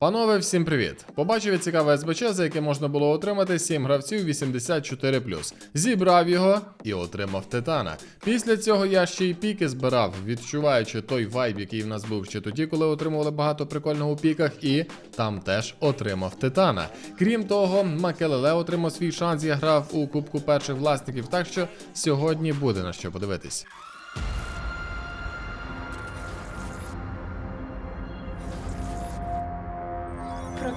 Панове, всім привіт! Побачив цікаве СБЧ, за яке можна було отримати 7 гравців 84. Зібрав його і отримав титана. Після цього я ще й піки збирав, відчуваючи той вайб, який в нас був ще тоді, коли отримували багато прикольного у піках, і там теж отримав титана. Крім того, Макелеле отримав свій шанс, я грав у кубку перших власників, так що сьогодні буде на що подивитись.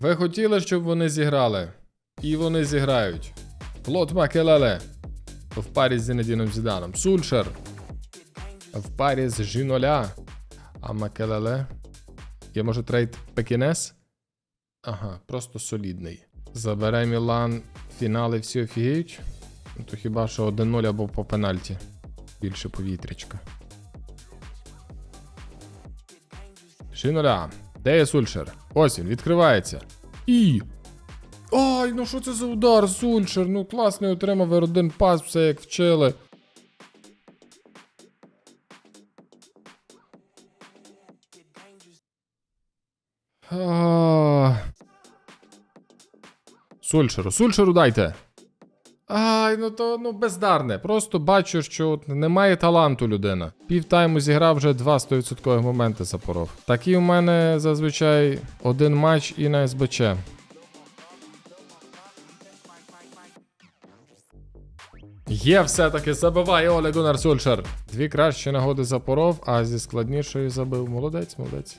Ви хотіли, щоб вони зіграли. І вони зіграють. Клод Макелеле. В парі з Зінедіном Зіданом. Сульшер. В парі з Жіноля. А Макелеле. Є може трейд Пекінес? Ага, просто солідний. Забере Мілан фінали всі офігіють. Ну, То хіба що 1-0 або по пенальті. Більше повітрячка. Жіноля. Де є Сульшер? Ось він, відкривається. І. Ай, ну що це за удар, Сульшер? Ну класний отримав один пас, все як вчили. А. Сульшеру, Сульшеру дайте. Ай, ну то ну бездарне. Просто бачу, що от немає таланту людина. Півтайму зіграв вже два 100% моменти запоров. Такі у мене зазвичай один матч і на СБЧ. Є все-таки забиває Оле Гунар Сульшер. Дві кращі нагоди запоров, а зі складнішою забив. Молодець, молодець.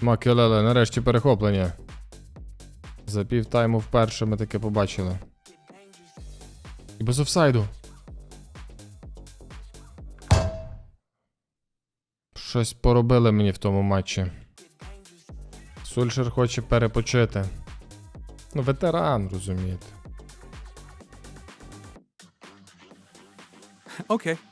Макелеле, нарешті перехоплення. За півтайму вперше ми таке побачили. І без офсайду. Щось поробили мені в тому матчі. Сульшер хоче перепочити. Ну, ветеран, розумієте. Okay.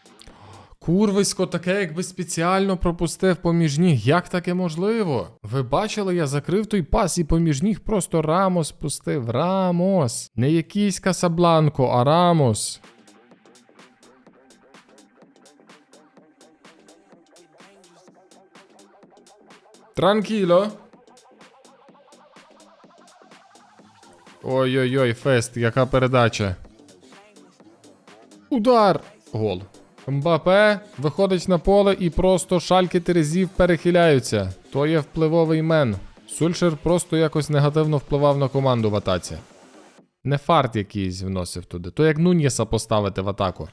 Курвисько таке, якби спеціально пропустив поміж ніг. Як таке можливо? Ви бачили, я закрив той пас і поміж ніг просто Рамос пустив. Рамос. Не якийсь Касабланко, а Рамос. Транкіло. Ой-ой-ой, Фест, яка передача. Удар! Гол. Мбапе виходить на поле і просто шальки терезів перехиляються. То є впливовий мен. Сульшер просто якось негативно впливав на команду в атаці. Не фарт якийсь вносив туди. То як Нуньєса поставити в атаку.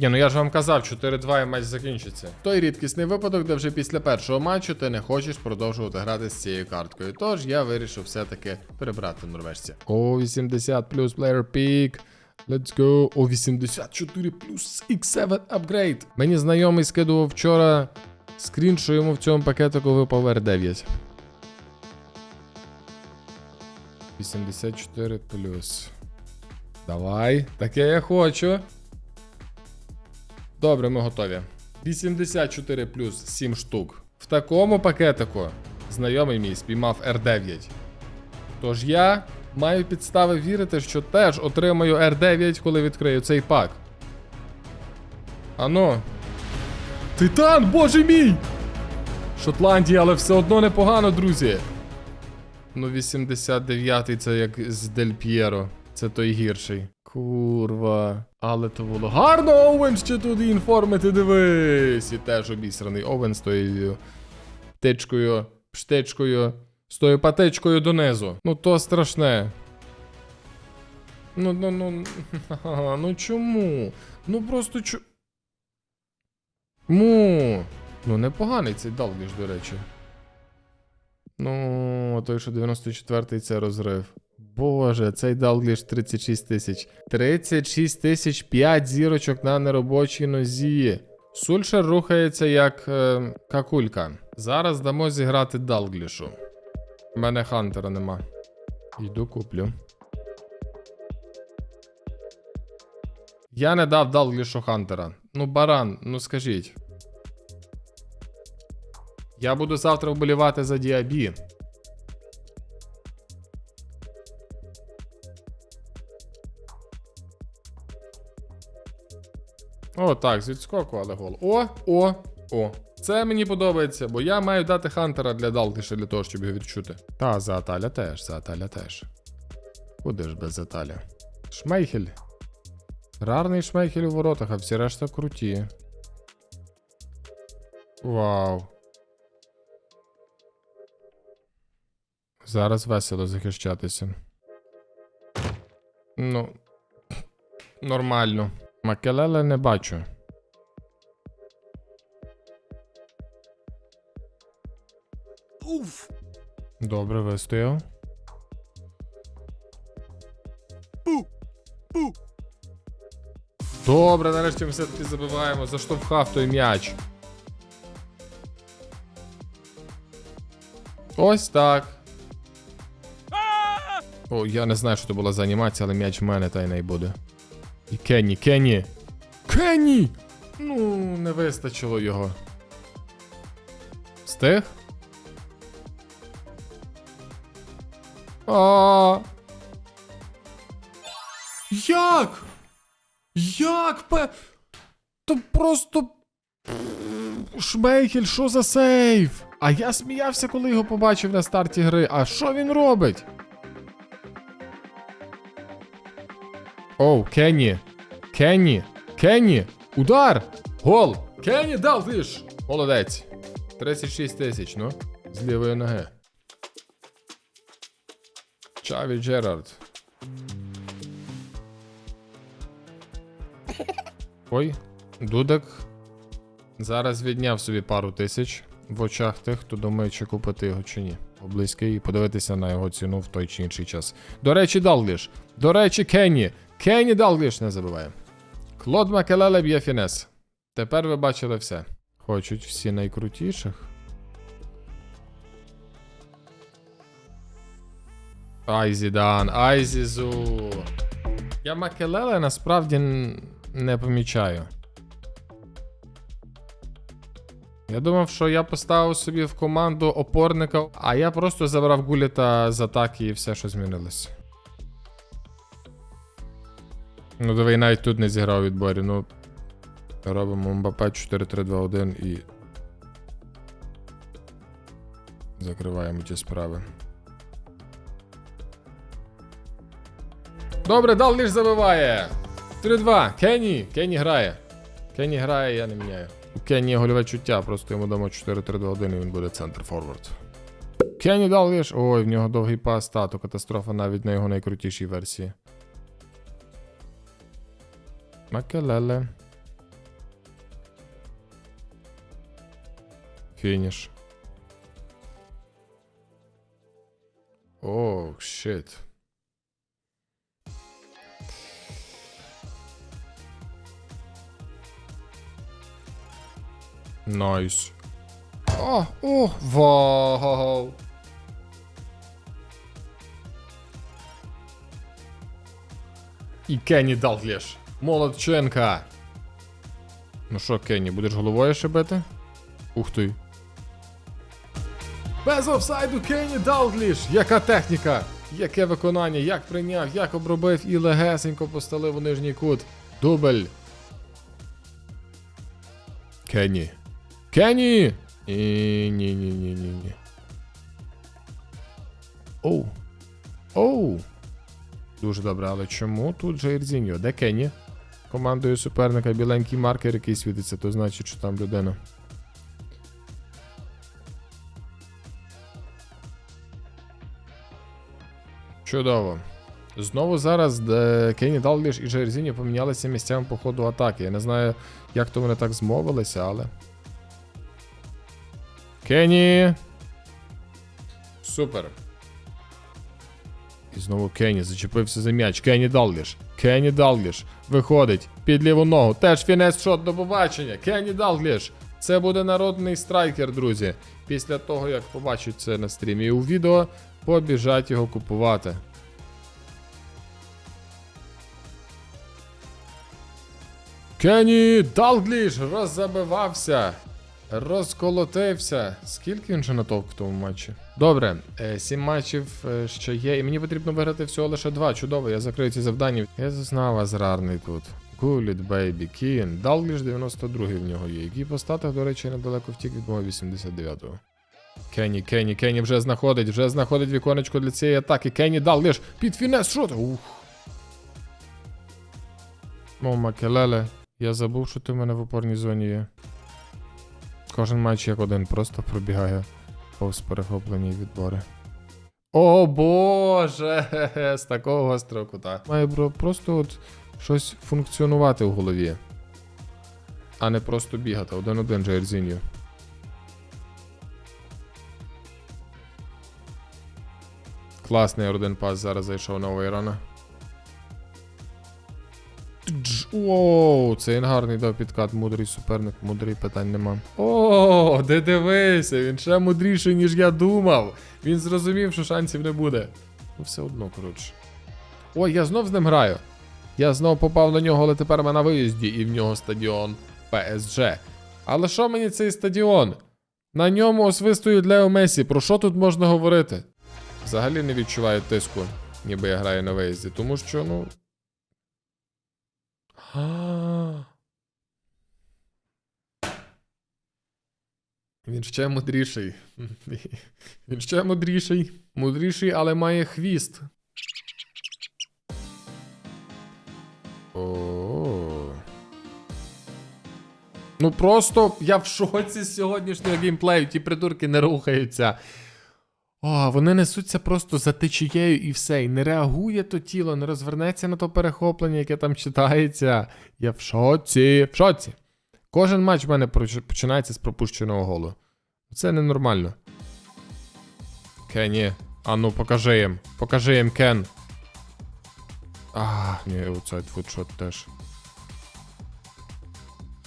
Ні, ну я ж вам казав, 4-2 і матч закінчиться. Той рідкісний випадок, де вже після першого матчу ти не хочеш продовжувати грати з цією карткою. Тож я вирішив все-таки перебрати норвежця. О, 80 плюс player pick. Let's go. О, 84 плюс X7 апгрейд. Мені знайомий скидував вчора скрін, що йому в цьому пакетику випав R9. 84 плюс. Давай, таке я хочу. Добре, ми готові. 84 плюс 7 штук. В такому пакетику знайомий мій спіймав R9. Тож я маю підстави вірити, що теж отримаю R9, коли відкрию цей пак. Ано. Титан, боже мій! Шотландія, але все одно непогано, друзі. Ну, 89-й це як з Дель П'єро. Це той гірший. Курва. Але то було гарно, Оуен ще тут інформи, ти дивись. І теж обісраний Оуен з тою птичкою, штичкою, з тою патичкою донизу. Ну то страшне. Ну, ну, ну. Ну чому? Ну просто чу. Му. Ну, непоганий цей Далвіш, до речі. Ну, той, що 94-й це розрив. Боже, цей Далгліш 36 тисяч. 36 тисяч 5 зірочок на неробочій нозі. Сульшер рухається як е, какулька. Зараз дамо зіграти Далглішу. У мене Хантера нема. Йду куплю. Я не дав Далглішу Хантера. Ну, баран, ну скажіть. Я буду завтра вболівати за Діабі. О, так, з відскоку, але гол. О, о, о. Це мені подобається, бо я маю дати Хантера для Далгліша для того, щоб його відчути. Та, за Аталя теж, за Аталя теж. Куди ж без Аталя? Шмейхель. Рарний шмейхель у воротах, а всі решта круті. Вау. Зараз весело захищатися. Ну. Нормально. Макелеле не бачу. Уф! Добре, вистояв. Добре, нарешті ми все-таки забиваємо. Заштовхав той м'яч. Ось так. О, я не знаю, що це була за анімація, але м'яч в мене та й не буде. І Кенні, Кенні! Кенні! Ну, не вистачило його. Встиг? А. Як? Як пе. То просто. Шмейхель, що за сейв? А я сміявся, коли його побачив на старті гри. А що він робить? Оу, Кенні. Кенні. Кенні. Удар! Гол! Кенні дав лиш! Молодець. 36 тисяч, ну. З лівої ноги. Чаві Джерард. Ой, Дудек зараз відняв собі пару тисяч в очах тих, хто думає, чи купити його чи ні. Поблизький і подивитися на його ціну в той чи інший час. До речі, Далгліш. До речі, Кенні. Кенні Далгліш не забуває. Клод Макелеле б'є фінес. Тепер ви бачили все. Хочуть всі найкрутіших. Ай, Зідан, ай, Зізу. Я Макелеле насправді не помічаю. Я думав, що я поставив собі в команду опорника, а я просто забрав гуліта з атаки і все, що змінилося. Ну, диви, навіть тут не зіграв відборі. Ну. Робимо Мбапе 4-3-2-1 і. Закриваємо ті справи. Добре, дал лиш забиває. 3-2. Кенні. Кенні грає. Кенні грає, я не міняю. У Кенні гольове чуття, просто йому дамо 4-3-2-1 і він буде центр форвард. Кенні дал лиш. Ой, в нього довгий пас, тату, катастрофа навіть на його найкрутішій версії. Макелеле. Фініш. О, щит. Найс. О, о, вау. І Кенні Далгліш. Молодченка. Ну що, Кенні, будеш головою шибити? Ух ти. Без офсайду Кенні Далгліш. Яка техніка? Яке виконання, як прийняв, як обробив і легесенько поставив у нижній кут. Дубль. Кенні. Кенні! І ні, ні, ні, ні, ні. Оу. Оу. Дуже добре, але чому тут Джейрзіньо? Де Кенні? Командою суперника біленький маркер, який світиться, то значить, що там людина. Чудово. Знову зараз де Кенні Далгліш і Джерзіні помінялися місцями по ходу атаки. Я не знаю, як то вони так змовилися, але. Кенні! Супер. І знову Кенні зачепився за м'яч. Кенні Далгліш. Кенні Далгліш. Виходить під ліву ногу. Теж фінес шот до побачення. Кенні Далгліш. Це буде народний страйкер, друзі. Після того, як побачать це на стрімі у відео, побіжать його купувати. Кенні Далгліш роззабивався. Розколотився. Скільки він же натовп в тому матчі? Добре, е, сім матчів е, ще є, і мені потрібно виграти всього лише два. Чудово, я закрию ці завдання. Я зазнав азрарний тут. Гуліт, бейбі, Кін. Далгліш 92 в нього є. Який по статах, до речі, недалеко втік від мого 89-го. Кенні, Кенні, Кенні вже знаходить, вже знаходить віконечко для цієї атаки. Кенні Далгліш під фінес, що? Ух. О, Макелеле, я забув, що ти в мене в опорній зоні є. Кожен матч як один просто пробігає повз перехоплені відбори. О боже! З такого гострого кута. Має просто от щось функціонувати в голові. А не просто бігати. Один-один Джейрзіньо. Класний один пас зараз зайшов на Вейрона. Воу, це він гарний дав підкат, мудрий суперник, мудрий питань нема. О, де дивися, він ще мудріший, ніж я думав. Він зрозумів, що шансів не буде. Ну, все одно, коротше. Ой, я знов з ним граю. Я знов попав на нього, але тепер ми на виїзді, і в нього стадіон ПСЖ. Але що мені цей стадіон? На ньому освистують Лео Месі. Про що тут можна говорити? Взагалі не відчуваю тиску, ніби я граю на виїзді, тому що, ну. Він ще мудріший. Він ще мудріший. Мудріший, але має хвіст. Ну просто я в шоці з сьогоднішнього геймплею. Ті придурки не рухаються. О, вони несуться просто за течією і все. І не реагує то тіло, не розвернеться на то перехоплення, яке там читається. Я в шоці. В шоці. Кожен матч в мене починається з пропущеного голу. Це ненормально. Кенні. А ну покажи їм. Покажи їм, Кен. А, ні, оцей футшот теж.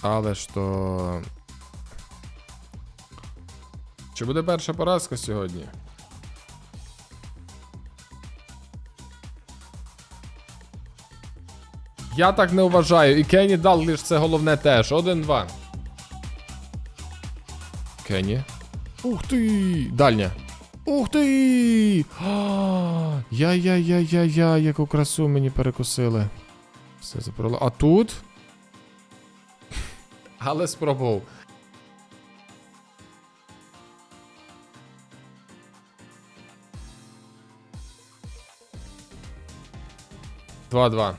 Але ж то. Чи буде перша поразка сьогодні? Я так не вважаю. І Кенні Далгліш це головне теж. 1-2. Кенні. Ух ти! Дальня. Ух ти! Я-я-я-я-я, яку красу мені перекусили. Все запороло. А тут? Але спробував. Два-два.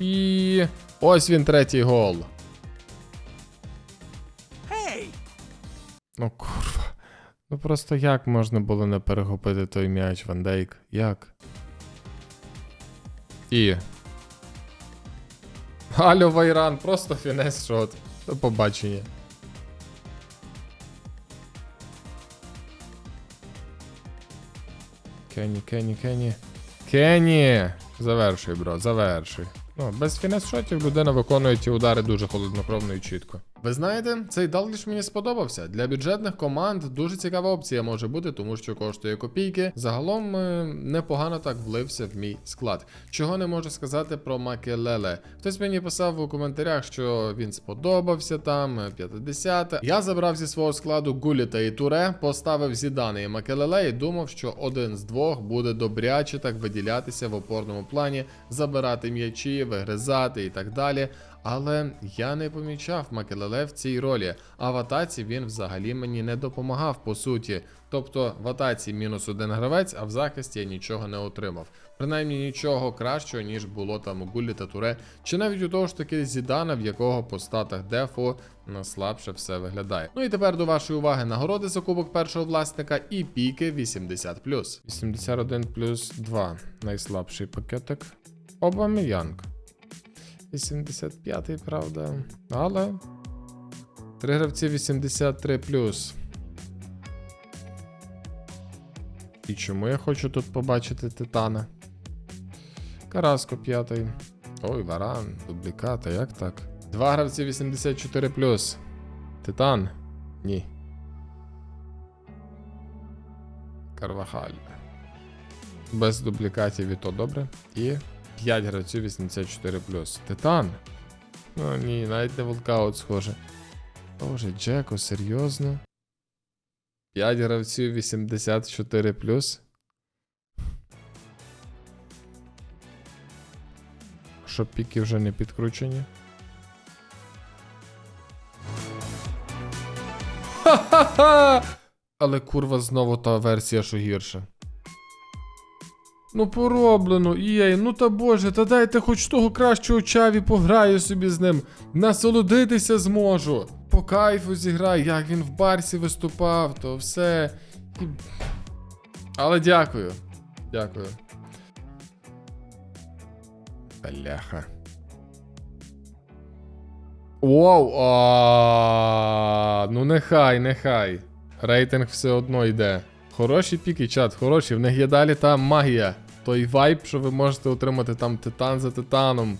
І ось він третій гол. Ну курва. Ну просто як можна було не перехопити той м'яч Ван Дейк? Як? І. Алло, Вайран, просто фінес шот. До побачення. Кенні, Кенні, Кенні. Кенні! Завершуй, бро, завершуй. Ну, без фінес-шотів людина виконує ті удари дуже холоднокровно і чітко. Ви знаєте, цей Далгліш мені сподобався. Для бюджетних команд дуже цікава опція може бути, тому що коштує копійки. Загалом е, непогано так влився в мій склад. Чого не можу сказати про Макелеле. Хтось мені писав у коментарях, що він сподобався там, е, 50. Я забрав зі свого складу Гуліта і Туре, поставив Зідана і Макелеле і думав, що один з двох буде добряче так виділятися в опорному плані, забирати м'ячі, вигризати і так далі. Але я не помічав Макелеле в цій ролі, а в атаці він взагалі мені не допомагав по суті. Тобто в атаці мінус один гравець, а в захисті я нічого не отримав. Принаймні нічого кращого, ніж було там у Гулі та Туре, чи навіть у того ж таки Зідана, в якого по статах дефо на слабше все виглядає. Ну і тепер до вашої уваги нагороди за кубок першого власника і піки 80 81 плюс 2. Найслабший пакетик. Обаміянг. 85-й, правда. Але Три гравці 83 І чому я хочу тут побачити Титана? Караско п'ятий. Ой, варан, дубліката, як так? Два гравці 84 Титан? Ні. Карвахаль. Без дублікатів і то добре. І 5 гравців 84 Титан. Ну ні, навіть не волкаут схоже. Боже, Джеко, серйозно? 5 гравців 84 Щоб піки вже не підкручені. Ха-ха-ха! Але курва знову та версія, що гірша. Ну пороблено, єй, ну та боже, та дайте хоч того кращого чаві пограю собі з ним. Насолодитися зможу. По кайфу зіграю, як він в барсі виступав, то все. Але дякую. Дякую. Бляха. Вау! а, Ну нехай, нехай. Рейтинг все одно йде. Хороші піки, чат, хороші. В них є далі та магія. Той вайб, що ви можете отримати там титан за титаном.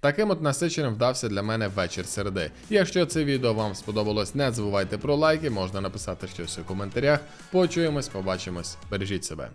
Таким от насиченим вдався для мене вечір середи. Якщо це відео вам сподобалось, не забувайте про лайки, можна написати щось у коментарях. Почуємось, побачимось. Бережіть себе.